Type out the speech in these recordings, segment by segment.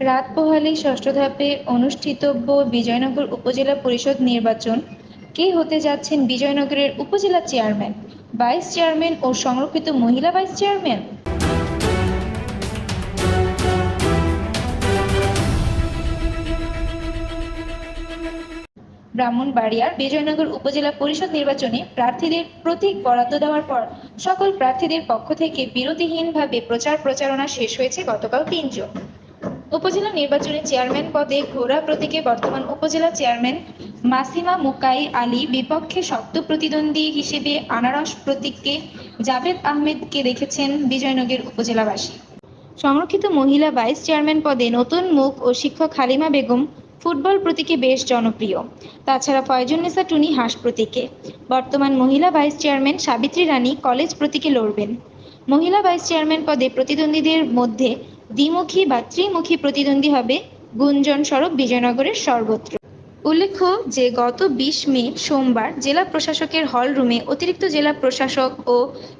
রাত পোহালে ষষ্ঠ ধাপে অনুষ্ঠিতব্য বিজয়নগর উপজেলা পরিষদ নির্বাচন। কে হতে যাচ্ছেন বিজয়নগরের উপজেলা চেয়ারম্যান, ভাইস চেয়ারম্যান ও সংরক্ষিত মহিলা ভাইস চেয়ারম্যান? ব্রাহ্মণবাড়িয়ার বিজয়নগর উপজেলা পরিষদ নির্বাচনে প্রার্থীদের প্রতীক বরাদ্দ দেওয়ার পর সকল প্রার্থীদের পক্ষ থেকে বিরতিহীনভাবে প্রচার প্রচারণা শেষ হয়েছে গতকাল তিনজন। উপজেলা নির্বাচনে চেয়ারম্যান পদে ঘোড়া প্রতীকে বর্তমান উপজেলা চেয়ারম্যান মাসিমা মুকাই আলী বিপক্ষে শক্ত প্রতিদ্বন্দ্বী হিসেবে আনারস প্রতীককে জাভেদ আহমেদকে দেখেছেন বিজয়নগর উপজেলাবাসী। সংরক্ষিত মহিলা ভাইস চেয়ারম্যান পদে নতুন মুখ ও শিক্ষক হালিমা বেগম ফুটবল প্রতীকে বেশ জনপ্রিয়। তাছাড়া ফয়জুন্নেসা টুনি হাঁস প্রতীকে। বর্তমান মহিলা vice chairman Sabitri Rani college প্রতীকে লড়বেন। মহিলা ভাইস চেয়ারম্যান পদে প্রতিদ্বন্দ্বীদের মধ্যে দ্বিমুখী বা ত্রিমুখী প্রতিদ্বন্দ্বী হবে গুঞ্জন সড়ক বিজয়নগরের সর্বত্র। উল্লেখ্য যে, গত বিশ মে সোমবার জেলা প্রশাসকের হল রুমে অতিরিক্ত জেলা প্রশাসক ও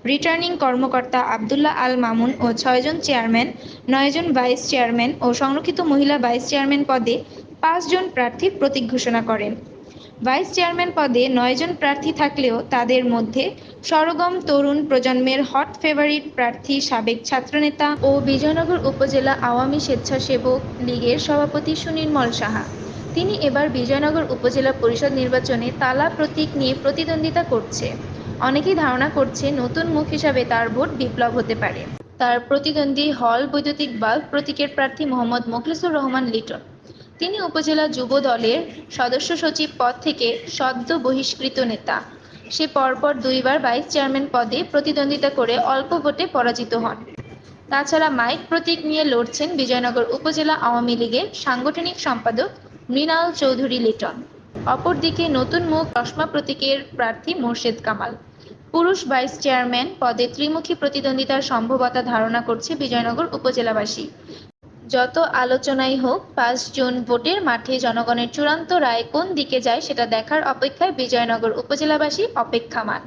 রিটার্নিং কর্মকর্তা আবদুল্লাহ আল মামুন ও ছয়জন চেয়ারম্যান নয়জন ভাইস চেয়ারম্যান ও সংরক্ষিত মহিলা ভাইস চেয়ারম্যান পদে পাঁচজন প্রার্থীর প্রতীক ঘোষণা করেন। ভাইস চেয়ারম্যান পদে নয়জন প্রার্থী থাকলেও তাদের মধ্যে সরগম তরুণ প্রজন্মের হট ফেভারিট প্রার্থী সাবেক ছাত্রনেতা ও বিজয়নগর উপজেলা আওয়ামী স্বেচ্ছাসেবক লীগের সভাপতি সুনির্মল সাহা। তিনি এবার বিজয়নগর উপজেলা পরিষদ নির্বাচনে তালা প্রতীক নিয়ে প্রতিদ্বন্দ্বিতা করছে। অনেকেই ধারণা করছে নতুন মুখ হিসাবে তার ভোট বিপ্লব হতে পারে। তার প্রতিদ্বন্দ্বী হল বৈদ্যুতিক বাল্ব প্রতীকের প্রার্থী মোহাম্মদ মোখলেসুর রহমান লিটন। তিনি উপজেলা যুব দলের সদস্য সচিব পদ থেকে সদ্য বহিষ্কৃত নেতা। সে পরপর দুইবার ভাইস চেয়ারম্যান পদে প্রতিদ্বন্দ্বিতা করে অল্প ভোটে পরাজিত হন। তাছাড়া মাইক প্রতীক নিয়ে লড়ছেন বিজয়নগর উপজেলা আওয়ামী লীগের সাংগঠনিক সম্পাদক মৃণাল চৌধুরী লিটন। অপরদিকে নতুন মুখ চশমা প্রতীকের প্রার্থী মোর্শেদ কামাল। পুরুষ ভাইস চেয়ারম্যান পদে ত্রিমুখী প্রতিদ্বন্দ্বিতার সম্ভবতা ধারণা করছে বিজয়নগর উপজেলাবাসী। যত আলোচনাই হোক, পাঁচ জুন ভোটের মাঠে জনগণের চূড়ান্ত রায় কোন দিকে যায় সেটা দেখার অপেক্ষায় বিজয়নগর উপজেলাবাসী অপেক্ষামান।